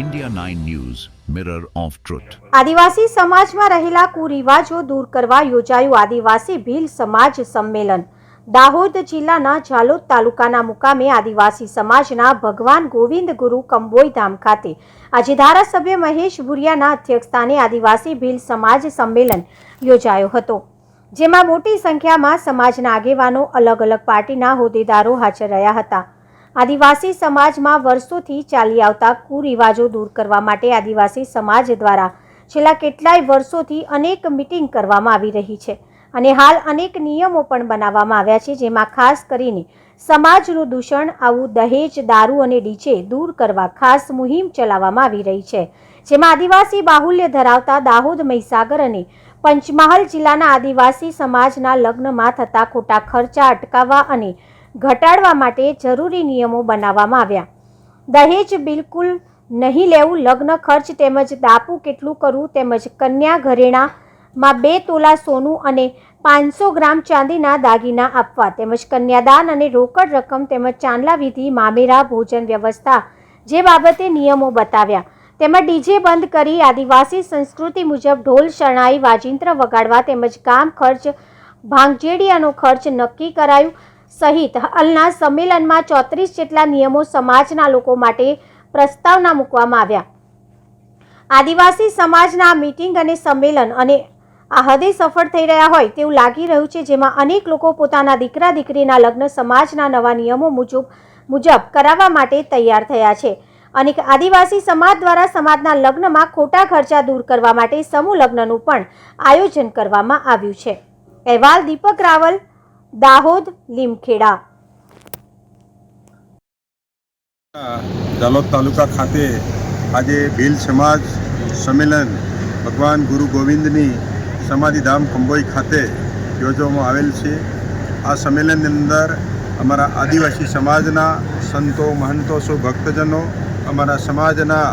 India 9 news mirror of truth આદિવાસી સમાજમાં રહેલા કુરિવાજો દૂર કરવા યોજાયું આદિવાસી ભીલ સમાજ સંમેલન. દાહોદ જિલ્લાના ઝાલોદ તાલુકાના મુકામે આદિવાસી સમાજના ભગવાન ગોવિંદ ગુરુ કંબોઈ ધામ ખાતે આજે ધારાસભ્ય મહેશ ભુરિયાના અધ્યક્ષસ્થાને આદિવાસી ભીલ સમાજ સંમેલન યોજાયો હતો. જેમાં મોટી સંખ્યામાં સમાજના આગેવાનો અલગ અલગ પાર્ટીના હોદ્દેદારો હાજર રહ્યા હતા. આદિવાસી સમાજમાં વર્ષોથી ચાલી આવતા કુરિવાજો દૂર કરવા માટે આદિવાસી સમાજ દ્વારા છેલ્લા કેટલાય વર્ષોથી અનેક મિટિંગ કરવામાં આવી રહી છે અને હાલ અનેક નિયમો પણ બનાવવામાં આવ્યા છે, જેમાં ખાસ કરીને સમાજનું દૂષણ, આવું દહેજ, દારૂ અને ડીજે દૂર કરવા ખાસ મુહિમ ચલાવવામાં આવી રહી છે, જેમાં આદિવાસી બાહુલ્ય ધરાવતા દાહોદ, મહીસાગર અને પંચમહાલ જિલ્લાના આદિવાસી સમાજના લગ્નમાં થતા ખોટા ખર્ચા અટકાવવા અને ઘટાડવા માટે જરૂરી નિયમો બનાવવામાં આવ્યા. દહેજ બિલકુલ નહીં લેવું, લગ્ન ખર્ચ તેમજ દાપુ કેટલું કરવું તેમજ કન્યા ઘરેણામાં બે તોલા સોનું અને પાંચસો ગ્રામ ચાંદીના દાગીના આપવા તેમજ કન્યાદાન અને રોકડ રકમ તેમજ ચાંદલા વિધિ, મામેરા ભોજન વ્યવસ્થા જે બાબતે નિયમો બતાવ્યા. તેમજ ડીજે બંધ કરી આદિવાસી સંસ્કૃતિ મુજબ ઢોલ, શરણાઈ, વાજિંત્ર વગાડવા તેમજ કામ ખર્ચ, ભાંગજેડિયાનો ખર્ચ નક્કી કરાયું. સહિત હાલના સંમેલનમાં ચોત્રીસ જેટલા નિયમો સમાજના લોકો માટે પ્રસ્તાવના મૂકવામાં આવ્યા. આદિવાસી સમાજના મીટિંગ અને સંમેલન અને આ હદે સફળ થઈ રહ્યા હોય તેવું લાગી રહ્યું છે, જેમાં અનેક લોકો પોતાના દીકરા દીકરીના લગ્ન સમાજના નવા નિયમો મુજબ મુજબ કરાવવા માટે તૈયાર થયા છે. અનેક આદિવાસી સમાજ દ્વારા સમાજના લગ્નમાં ખોટા ખર્ચા દૂર કરવા માટે સમૂહ લગ્નનું પણ આયોજન કરવામાં આવ્યું છે. અહેવાલ દીપક રાવલ દાહોદ, લીમખેડા. દાલોદ તાલુકા ખાતે આજે ભીલ સમાજ સંમેલન ભગવાન ગુરુ ગોવિંદની સમાધિધામ કંબોઈ ખાતે યોજવામાં આવેલ છે. આ સંમેલનની અંદર અમારા આદિવાસી સમાજના સંતો, મહંતો ભક્તજનો, અમારા સમાજના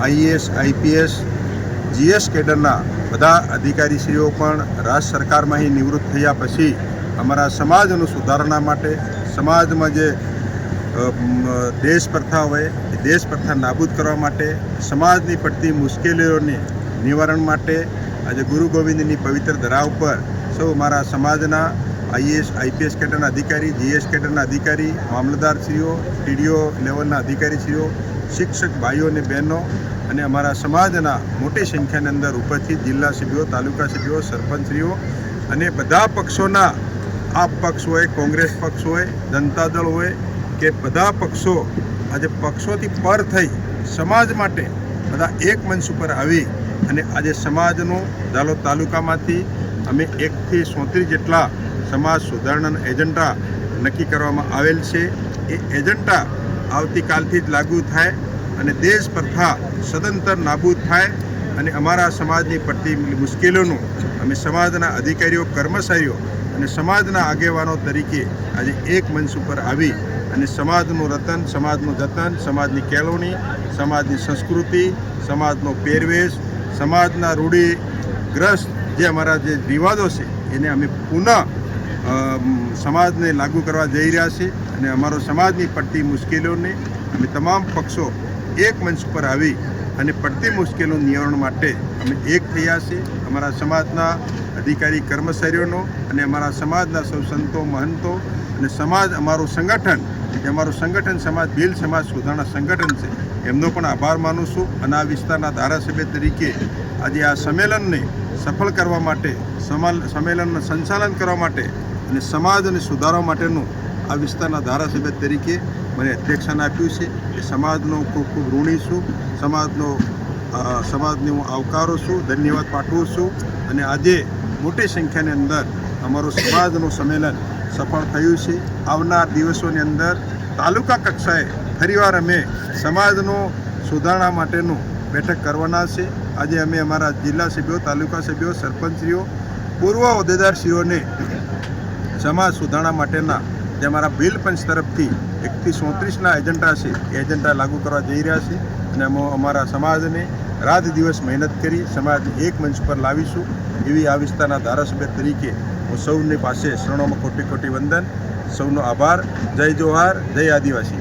આઈએસ આઈપીએસ, જીએસ કેડરના બધા અધિકારીશ્રીઓ પણ રાજ્ય સરકારમાંથી નિવૃત્ત થયા પછી અમારા સમાજનું સુધારણા માટે, સમાજમાં જે દેશ પ્રથા હોય, એ દેશ પ્રથા નાબૂદ કરવા માટે, સમાજની પડતી મુશ્કેલીઓને નિવારણ માટે આજે ગુરુ ગોવિંદની પવિત્ર ધરા ઉપર સૌ મારા સમાજના આઈએસ, આઈપીએસ કેડરના અધિકારી, જીએસ કેડરના અધિકારી, મામલતદારશ્રીઓ, ટીડીઓ લેવલના અધિકારીશ્રીઓ, શિક્ષક ભાઈઓ અને બહેનો અને અમારા સમાજના મોટી સંખ્યાની અંદર ઉપસ્થિત જિલ્લા સભ્યો, તાલુકા સભ્યો, સરપંચશ્રીઓ અને બધા પક્ષોના આપ પક્ષ હોય, કોંગ્રેસ પક્ષ હોય, જનતા દળ હોય કે બધા પક્ષો આજે પક્ષોથી પર થઈ સમાજ માટે બધા એક મંચ ઉપર આવી અને આજે સમાજનું દાલોદ તાલુકામાંથી અમે એકથી સોત્રીસ જેટલા સમાજ સુધારણાના એજન્ડા નક્કી કરવામાં આવેલ છે. એ એજન્ડા આવતીકાલથી જ લાગુ થાય અને દેશ પ્રથા સદંતર નાબૂદ થાય અને અમારા સમાજની પડતી મુશ્કેલીઓનું અમે સમાજના અધિકારીઓ, કર્મચારીઓ અને સમાજના આગેવાનો તરીકે આજે એક મંચ ઉપર આવી અને સમાજનું રતન, સમાજનું જતન, સમાજની કેળવણી, સમાજની સંસ્કૃતિ, સમાજનો પહેરવેશ, સમાજના રૂઢિગ્રસ્ત જે અમારા જે રિવાજો છે, એને અમે પુનઃ સમાજને લાગુ કરવા જઈ રહ્યા છીએ અને અમારો સમાજની પડતી મુશ્કેલીઓને અમે તમામ પક્ષો એક મંચ પર આવી અને પડતી મુશ્કેલીઓ નિવારણ માટે અમે એક થયા છીએ. અમારા સમાજના અધિકારી કર્મચારીઓનો અને અમારા સમાજના સૌ સંતો, મહંતો અને સમાજ અમારું સંગઠન જે અમારું સંગઠન સમાજ ભીલ સમાજ સુધારણા સંગઠન છે. એમનો પણ આભાર માનું છું અને આ વિસ્તારના ધારાસભ્ય તરીકે આજે આ સંમેલનને સફળ કરવા માટે સમાલ સંમેલનનું સંચાલન કરવા માટે અને સમાજને સુધારવા માટેનું આ વિસ્તારના ધારાસભ્ય તરીકે મને અધ્યક્ષાન આપ્યું છે. એ સમાજનો ખૂબ ખૂબ ઋણી છું. સમાજનો સમાજને હું આવકારું છું, ધન્યવાદ પાઠવું છું અને આજે મોટી સંખ્યાની અંદર અમારું સમાજનું સંમેલન સફળ થયું છે. આવનાર દિવસોની અંદર તાલુકા કક્ષાએ ફરીવાર અમે સમાજનો સુધારણા માટેનું બેઠક કરવાના છે. આજે અમે અમારા જિલ્લા સભ્યો, તાલુકા સભ્યો, સરપંચશ્રીઓ, પૂર્વ હોદ્દેદારશ્રીઓને સમાજ સુધારણા માટેના જે અમારા બિલ પંચ તરફથી એકથી સોત્રીસના એજન્ડા છે, એ એજન્ડા લાગુ કરવા જઈ રહ્યા છે. અને અમારા સમાજને રાત દિવસ મહેનત કરી સમાજને એક મંચ પર લાવીશું એવી આ વિસ્તારના ધારાસભ્ય તરીકે હું સૌની પાસે શરણોમાં ખોટી ખોટી વંદન, સૌનો આભાર, જય જોહાર, જય આદિવાસી.